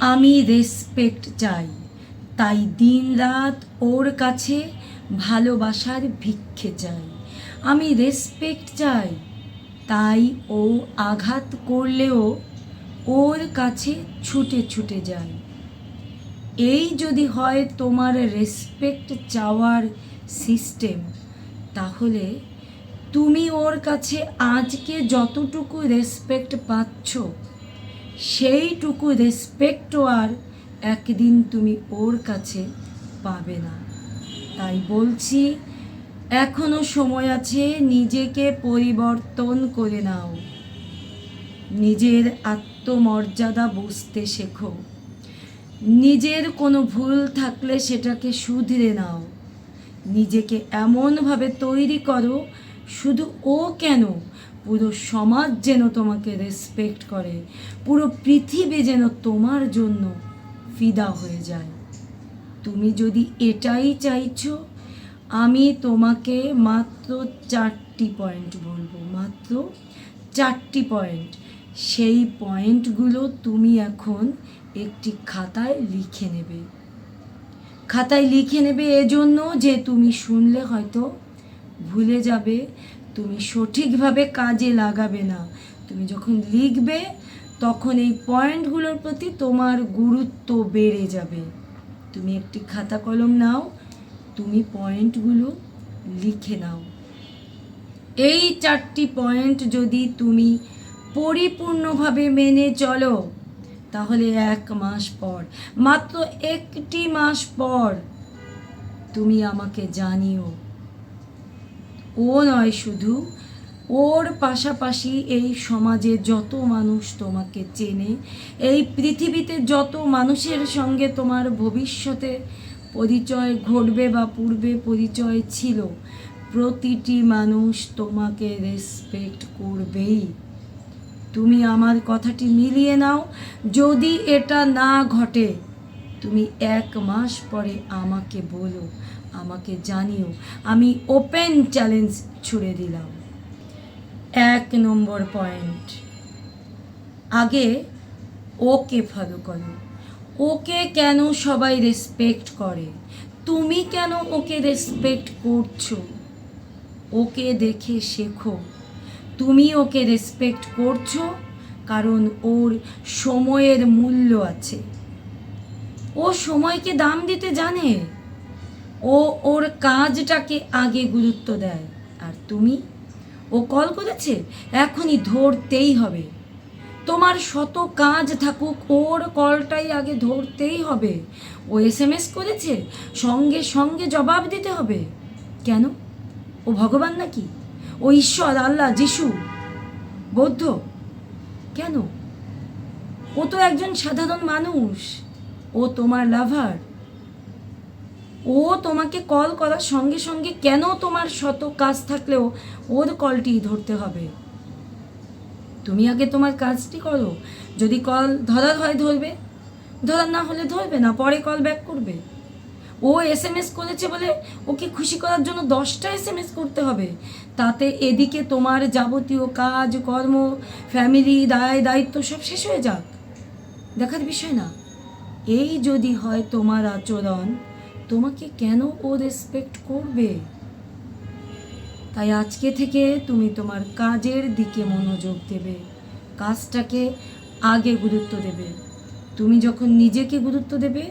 আমি রেসপেক্ট চাই। তাই দিন রাত ওর কাছে ভালোবাসার ভিক্ষে চাই। আমি রেসপেক্ট চাই। তাই ও আঘাত করলেও ওর কাছে ছুটে ছুটে যায় এই যদি হয় তোমার রেসপেক্ট চাওয়ার সিস্টেম তাহলে তুমি ওর কাছে আজকে যতটুকু রেসপেক্ট পাচ্ছ সেইটুকু রেসপেক্টও আর একদিন তুমি ওর কাছে পাবে না। তাই বলছি, এখনও সময় আছে নিজেকে পরিবর্তন করে নাও। নিজের আত্মমর্যাদা বুঝতে শেখো। নিজের কোনো ভুল থাকলে সেটাকে শুধরে নাও। নিজেকে এমনভাবে তৈরি করো, শুধু ও কেন পুরো সমাজ যেন তোমাকে রেসপেক্ট করে, পুরো পৃথিবী যেন তোমার জন্য ফিদা হয়ে যায়। তুমি যদি এটাই চাইছো, আমি তোমাকে মাত্র চারটি পয়েন্ট বলব, মাত্র চারটি পয়েন্ট সেই পয়েন্টগুলো তুমি এখন একটি খাতায় লিখে নেবে। খাতায় লিখে নেবে এজন্য যে তুমি শুনলে হয়তো ভুলে যাবে তুমি সঠিকভাবে কাজে লাগাবে না। তুমি যখন লিখবে, তখন এই পয়েন্টগুলোর প্রতি তোমার গুরুত্ব বেড়ে যাবে। তুমি একটি খাতা কলম নাও, তুমি পয়েন্টগুলো লিখে নাও। এই চারটি পয়েন্ট যদি তুমি পরিপূর্ণভাবে মেনে চলো, তাহলে এক মাস পর, মাত্র একটি মাস পর তুমি আমাকে জানিও ও নয় শুধু, ওর পাশাপাশি এই সমাজে যত মানুষ তোমাকে চেনে, এই পৃথিবীতে যত মানুষের সঙ্গে তোমার ভবিষ্যতে পরিচয় ঘটবে বা পূর্বে পরিচয় ছিল, প্রতিটি মানুষ তোমাকে রেসপেক্ট করবেই। তুমি আমার কথাটি মিলিয়ে নাও, যদি এটা না ঘটে, তুমি এক মাস পরে আমাকে বলো। আমাকে জানিও, আমি ওপেন চ্যালেঞ্জ ছুড়ে দিলাম। এক নম্বর পয়েন্ট আগে ওকে ফলো করো। ওকে কেন সবাই রেসপেক্ট করে? তুমি কেন ওকে রেসপেক্ট করছ? ওকে দেখে শেখো। তুমি ওকে রেসপেক্ট করছ কারণ ওর সময়ের মূল্য আছে। ও সময়কে দাম দিতে জানে। ও ওর কাজটাকে আগে গুরুত্ব দেয়। আর তুমি? ও কল করেছে? এখনই ধরতেই হবে। তোমার শত কাজ থাকুক, ওর কলটাই আগে ধরতেই হবে। ও এস এম এস করেছে, সঙ্গে সঙ্গে জবাব দিতে হবে। কেন? ও ভগবান নাকি? ও ঈশ্বর, আল্লাহ, যিশু। বৌদ্ধ? কেন? ও তো একজন সাধারণ মানুষ। ও তোমার লাভার ও তোমাকে কল করার সঙ্গে সঙ্গে কেন তোমার শত কাজ থাকলেও ওর কলটি ধরতে হবে? তুমি আগে তোমার কাজটি করো। যদি কল ধরার হয় ধরবে। ধরার না হলে ধরবে না, পরে কল ব্যাক করবে। ও এস এম এস করেছে বলে ওকে খুশি করার জন্য দশটা এস এম এস করতে হবে। তাতে এদিকে তোমার যাবতীয় কাজ, কর্ম ফ্যামিলি দায়, দায়িত্ব সব শেষ হয়ে যাক। দেখার বিষয় না। এই যদি হয় তোমার আচরণ তোমাকে কেন ও রেসপেক্ট করবে? তাই আজকে থেকে তুমি তোমার কাজের দিকে মনোযোগ দেবে, কাজটাকে আগে গুরুত্ব দেবে। তুমি যখন নিজেকে গুরুত্ব দেবে,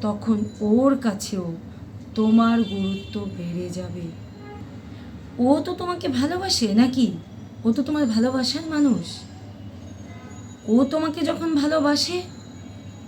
তখন ওর কাছেও তোমার গুরুত্ব বেড়ে যাবে। ও তো তোমাকে ভালোবাসে নাকি? ও তো তোমার ভালোবাসার মানুষ। ও তোমাকে যখন ভালোবাসে,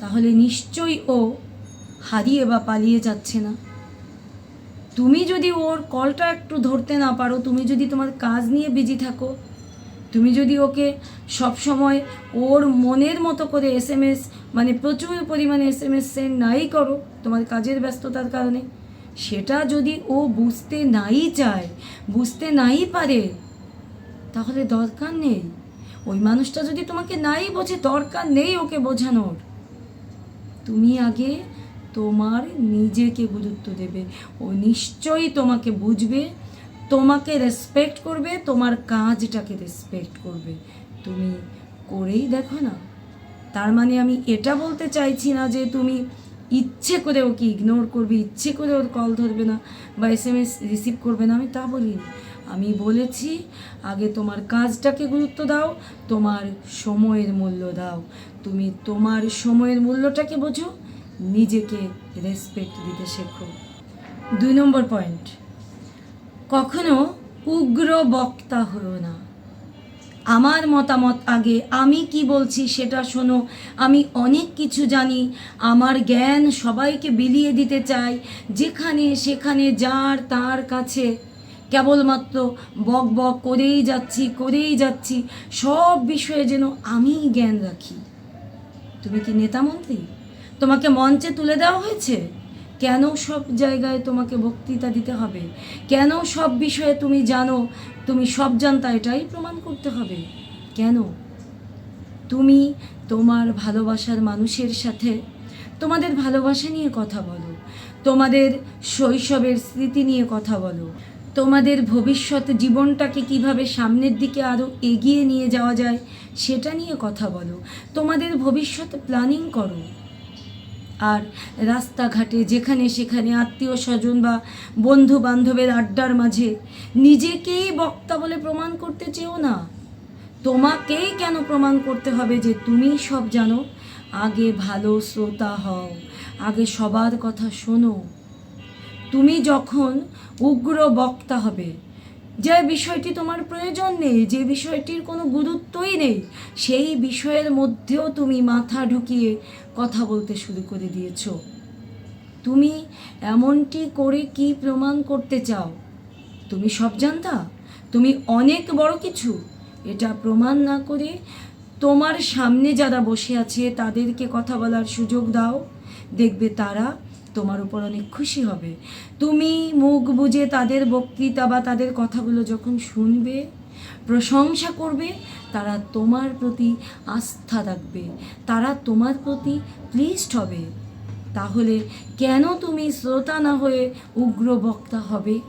তাহলে নিশ্চয়ই ও হারিয়ে বা পালিয়ে যাচ্ছে না। তুমি যদি ওর কলটা একটু ধরতে না পারো, তুমি যদি তোমার কাজ নিয়ে বিজি থাকো, তুমি যদি ওকে সব সময় ওর মনের মতো করে এস এম এস মানে প্রচুর পরিমাণে এস এম এস সেন্ড নাই করো তোমার কাজের ব্যস্ততার কারণে, সেটা যদি ও বুঝতে নাই চায়, বুঝতে নাই পারে, তাহলে দরকার নেই। ওই মানুষটা যদি তোমাকে নাই বোঝে, দরকার নেই ওকে বোঝানোর। তুমি আগে তোমার নিজেকে গুরুত্ব দেবে। ও নিশ্চয়ই তোমাকে বুঝবে, তোমাকে রেসপেক্ট করবে, তোমার কাজটাকে রেসপেক্ট করবে। তুমি করেই দেখো না। তার মানে আমি এটা বলতে চাইছি না যে তুমি ইচ্ছে করে ওকে ইগনোর করবে, ইচ্ছে করে ওর কল ধরবে না বা এস এম এস রিসিভ করবে না, আমি তা বলিনি। আমি বলেছি, আগে তোমার কাজটাকে গুরুত্ব দাও, তোমার সময়ের মূল্য দাও। তুমি তোমার সময়ের মূল্যটাকে বোঝো নিজেকে রেসপেক্ট দিতে শেখো। দুই নম্বর পয়েন্ট কখনো উগ্র বক্তা হলো না। আমার মতামত আগে, আমি কি বলছি সেটা শোনো। আমি অনেক কিছু জানি, আমার জ্ঞান সবাইকে বিলিয়ে দিতে চাই, যেখানে সেখানে যার তার কাছে। কেবলমাত্র বক বক করেই যাচ্ছি করেই যাচ্ছি, সব বিষয়ে যেন আমিই জ্ঞান রাখি। তুমি কি নেতামন্ত্রী তোমাকে মঞ্চে তুলে দেওয়া হয়েছে? কেন সব জায়গায় তোমাকে বক্তৃতা দিতে হবে? কেন সব বিষয়ে তুমি জানো, তুমি সব জানতা এটাই প্রমাণ করতে হবে? কেন? তুমি তোমার ভালোবাসার মানুষের সাথে তোমাদের ভালোবাসা নিয়ে কথা বলো। তোমাদের শৈশবের স্মৃতি নিয়ে কথা বলো। তোমাদের ভবিষ্যৎ জীবনটাকে কীভাবে সামনের দিকে আরও এগিয়ে নিয়ে যাওয়া যায়, সেটা নিয়ে কথা বলো। তোমাদের ভবিষ্যৎ প্ল্যানিং করো। আর রাস্তাঘাটে যেখানে সেখানে আত্মীয় স্বজন বা বন্ধু বান্ধবের আড্ডার মাঝে নিজেকেই বক্তা বলে প্রমাণ করতে চেও না। তোমাকেই কেন প্রমাণ করতে হবে যে তুমি সব জানো? আগে ভালো শ্রোতা হও, আগে সবার কথা শোনো। তুমি যখন উগ্র বক্তা হবে যে বিষয়টি তোমার প্রয়োজন নেই, যে বিষয়টির কোনো গুরুত্বই নেই, সেই বিষয়ের মধ্যেও তুমি মাথা ঢুকিয়ে কথা বলতে শুরু করে দিয়েছ। তুমি এমনটি করে কি প্রমাণ করতে চাও? তুমি সব জানতা তুমি অনেক বড় কিছু। এটা প্রমাণ না করে তোমার সামনে যারা বসে আছে, তাদেরকে কথা বলার সুযোগ দাও। দেখবে তারা তোমার উপর অনেক খুশি হবে। তুমি মুখ বুজে তাদের বক্তৃতা বা তাদের কথাগুলো যখন শুনবে, প্রশংসা করবে, তারা তোমার প্রতি আস্থা রাখবে। তারা তোমার প্রতি প্লিজড হবে। তাহলে কেন তুমি শ্রোতা না হয়ে উগ্র বক্তা হবে?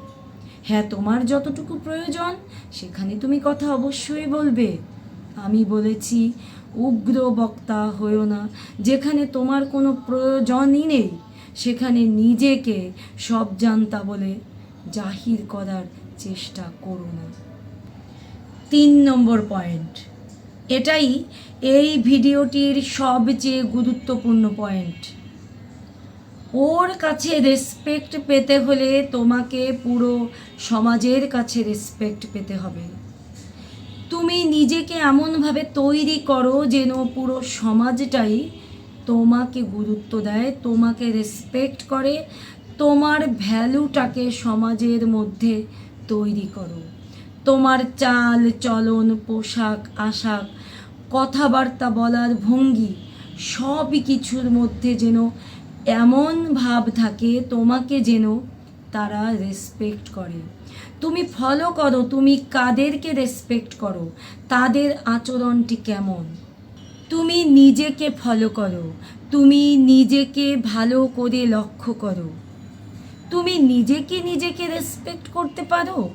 হ্যাঁ তোমার যতটুকু প্রয়োজন, সেখানে তুমি কথা অবশ্যই বলবে। আমি বলেছি, উগ্র বক্তা হয়েও না, যেখানে তোমার কোনো প্রয়োজনই নেই। সেখানে নিজেকে সব জানতা বলে জাহির করার চেষ্টা করো না। তিন নম্বর পয়েন্ট। এটাই এই ভিডিওটির সবচেয়ে গুরুত্বপূর্ণ পয়েন্ট। ওর কাছে রেসপেক্ট পেতে হলে তোমাকে পুরো সমাজের কাছে রেসপেক্ট পেতে হবে। তুমি নিজেকে এমনভাবে তৈরি করো যেন পুরো সমাজটাই তোমাকে গুরুত্ব দেয়, তোমাকে রেসপেক্ট করে, তোমার ভ্যালুটাকে সমাজের মধ্যে তৈরি করো। তোমার চাল, চলন, পোশাক, আশাক, কথাবার্তা বলার ভঙ্গি, সব কিছুর মধ্যে যেন এমন ভাব থাকে, তোমাকে যেন তারা রেসপেক্ট করে। তুমি ফলো করো, তুমি কাদেরকে রেসপেক্ট করো, তাদের আচরণটি কেমন? তুমি নিজেকে ফলো করো। তুমি নিজেকে ভালো করে লক্ষ্য করো। তুমি নিজেকে নিজেকে রেসপেক্ট করতে পারো?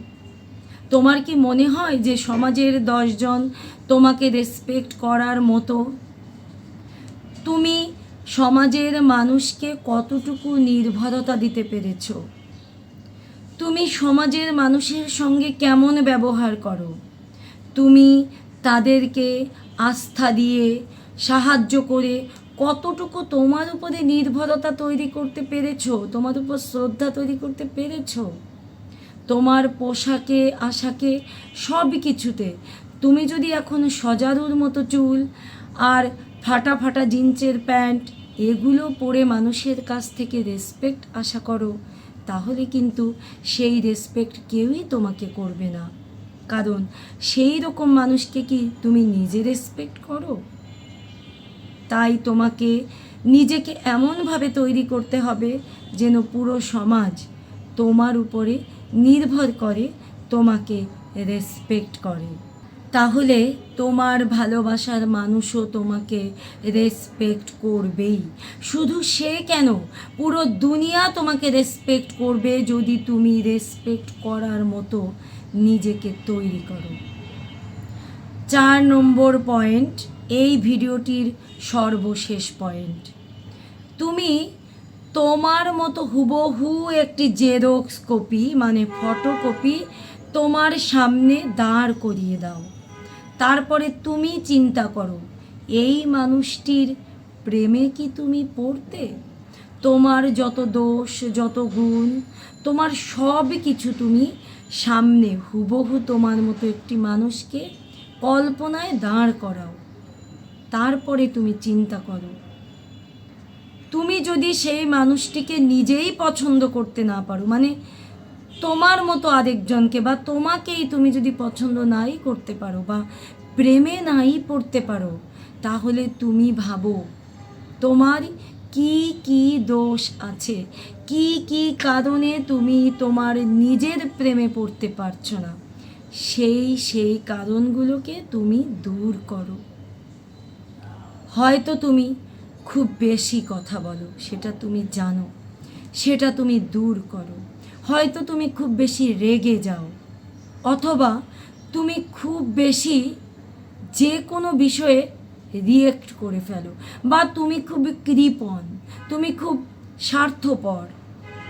তোমার কি মনে হয় যে সমাজের দশজন তোমাকে রেসপেক্ট করার মতো? তুমি সমাজের মানুষকে কতটুকু নির্ভরতা দিতে পেরেছ? তুমি সমাজের মানুষের সঙ্গে কেমন ব্যবহার করো? তুমি তাদেরকে আস্থা দিয়ে, সাহায্য করে কতটুকু তোমার উপরে নির্ভরতা তৈরি করতে পেরেছ, তোমার উপর শ্রদ্ধা তৈরি করতে পেরেছ? তোমার পোশাকে, আশাকে সব কিছুতে তুমি যদি এখন সজারুর মতো চুল আর ফাটা ফাটা জিন্সের প্যান্ট এগুলো পরে মানুষের কাছ থেকে রেসপেক্ট আশা করো, তাহলে কিন্তু সেই রেসপেক্ট কেউই তোমাকে করবে না। কারণ সেই রকম মানুষকে কি তুমি নিজে রেসপেক্ট করো? তাই তোমাকে নিজেকে এমনভাবে তৈরি করতে হবে যেন পুরো সমাজ তোমার উপরে নির্ভর করে তোমাকে রেসপেক্ট করে। তাহলে তোমার ভালোবাসার মানুষও তোমাকে রেসপেক্ট করবেই। শুধু সে কেন? পুরো দুনিয়া তোমাকে রেসপেক্ট করবে যদি তুমি রেসপেক্ট করার মতো নিজেকে তৈরি করো। চার নম্বর পয়েন্ট, এই ভিডিওটির সর্বশেষ পয়েন্ট। তুমি তোমার মতো হুবহু একটি জেরক্স কপি মানে ফটোকপি, তোমার সামনে দাঁড় করিয়ে দাও। তারপরে তুমি চিন্তা করো, এই মানুষটির প্রেমে কি তুমি পড়তে? তোমার যত দোষ, যত গুণ, তোমার সব কিছু তুমি সামনে হুবহু তোমার মতো একটি মানুষকে কল্পনায় দাঁড় করাও। তারপরে তুমি চিন্তা করো। তুমি যদি সেই মানুষটিকে নিজেই পছন্দ করতে না পারো মানে তোমার মতো আরেকজনকে বা তোমাকেই তুমি যদি পছন্দ নাই করতে পারো বা প্রেমে নাই পড়তে পারো, তাহলে তুমি ভাবো তোমার কি কি দোষ আছে? কি কি কারণে তুমি তোমার নিজের প্রেমে পড়তে পারছ না? সেই সেই কারণগুলোকে তুমি দূর করো। হয়তো তুমি খুব বেশি কথা বলো, সেটা তুমি জানো, সেটা তুমি দূর করো। হয়তো তুমি খুব বেশি রেগে যাও, অথবা তুমি খুব বেশি যে কোনো বিষয়ে রিয়েক্ট করে ফেলো। বা তুমি খুব কৃপণ, তুমি খুব স্বার্থপর।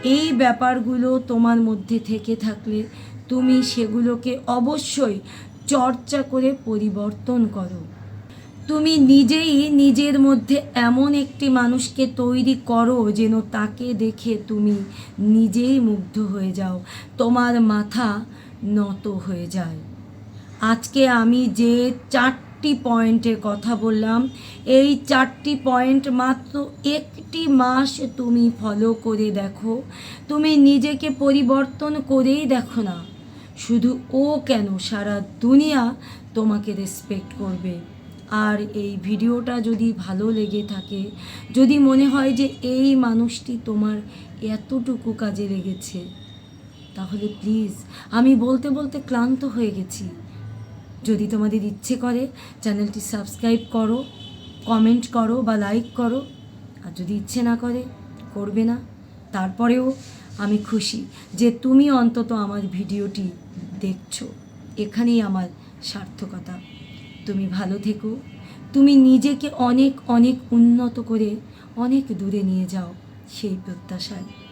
এই ব্যাপারগুলো তোমার মধ্যে থেকে থাকলে তুমি সেগুলোকে অবশ্যই চর্চা করে পরিবর্তন করো। তুমি নিজেই নিজের মধ্যে এমন একটি মানুষকে তৈরি করো যেন তাকে দেখে তুমি নিজেই মুগ্ধ হয়ে যাও, তোমার মাথা নত হয়ে যায়। আজকে আমি যে চারটি পয়েন্টের কথা বললাম। এই চারটি পয়েন্ট মাত্র একটি মাস তুমি ফলো করে দেখো। তুমি নিজেকে পরিবর্তন করেই দেখো না। শুধু ও কেন সারা দুনিয়া তোমাকে রেসপেক্ট করবে। আর এই ভিডিওটা যদি ভালো লেগে থাকে, যদি মনে হয় যে এই মানুষটি তোমার এতটুকু কাজে লেগেছে, তাহলে প্লিজ আমি বলতে বলতে ক্লান্ত হয়ে গেছি। যদি তোমাদের ইচ্ছে করে, চ্যানেলটি সাবস্ক্রাইব করো, কমেন্ট করো বা লাইক করো। আর যদি ইচ্ছে না করে, করবে না। তারপরেও আমি খুশি যে তুমি অন্তত আমার ভিডিওটি দেখছ। এখানেই আমার সার্থকতা। তুমি ভালো থেকো। তুমি নিজেকে অনেক অনেক উন্নত করে অনেক দূরে নিয়ে যাও সেই প্রত্যাশায়।